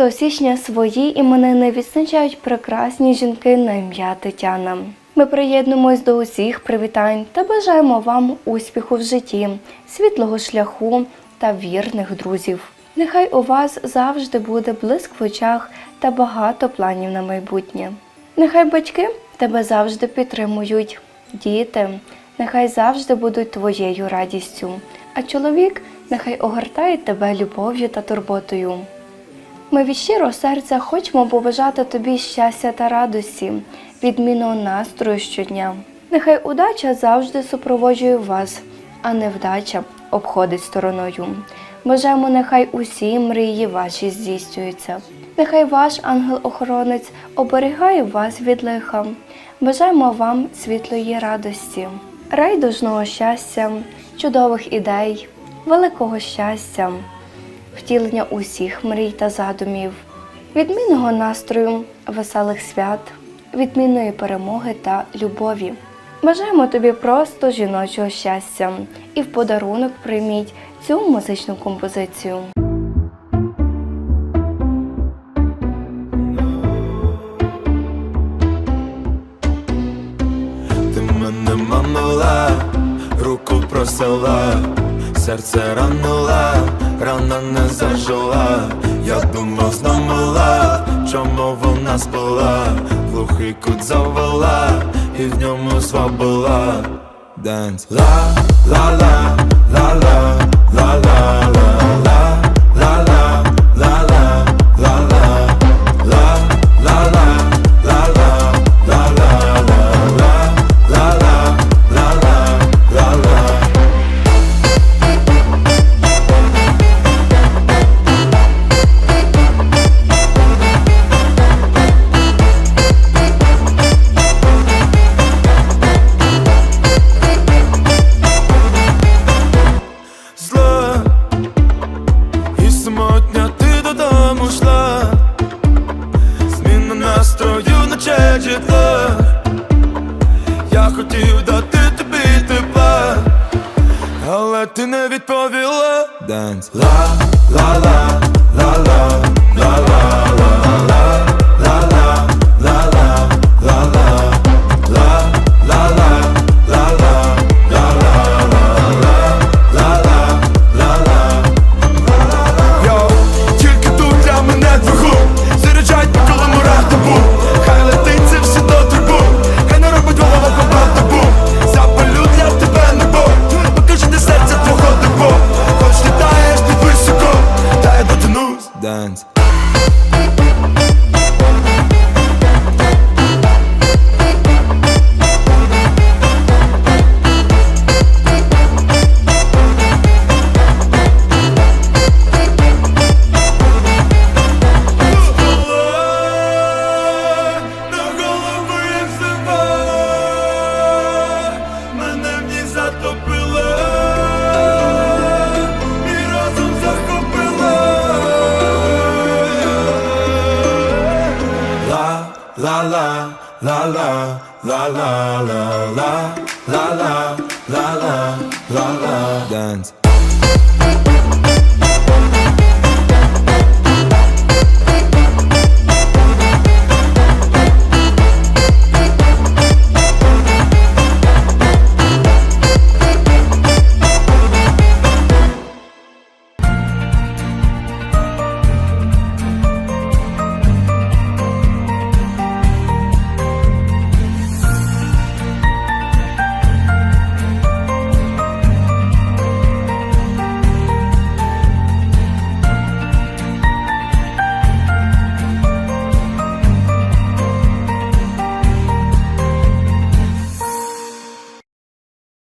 4 січня свої іменини відзначають прекрасні жінки на ім'я Тетяна. Ми приєднуємось до усіх привітань та бажаємо вам успіху в житті, світлого шляху та вірних друзів. Нехай у вас завжди буде блиск в очах та багато планів на майбутнє. Нехай батьки тебе завжди підтримують, діти, нехай завжди будуть твоєю радістю, а чоловік нехай огортає тебе любов'ю та турботою. Ми від щирого серця хочемо побажати тобі щастя та радості, відмінного настрою щодня. Нехай удача завжди супроводжує вас, а невдача обходить стороною. Бажаємо, нехай усі мрії ваші здійснюються. Нехай ваш ангел-охоронець оберігає вас від лиха. Бажаємо вам світлої радості, райдужного щастя, чудових ідей, великого щастя втілення усіх мрій та задумів, відмінного настрою, веселих свят, відмінної перемоги та любові. Бажаємо тобі просто жіночого щастя і в подарунок прийміть цю музичну композицію. Ти мене манула, руку просила, серце ранула, рана не зажила. Я думав, знамила, чому вона спала, глухий кут завела, і в ньому свабила. Денс ла ла ла ла ла настрою, на джетла Я хотів дати тобі тепла, але ти не відповіла. Dance. ла ла ла ла ла ла ла. La la la la la la la la la la la la la Dance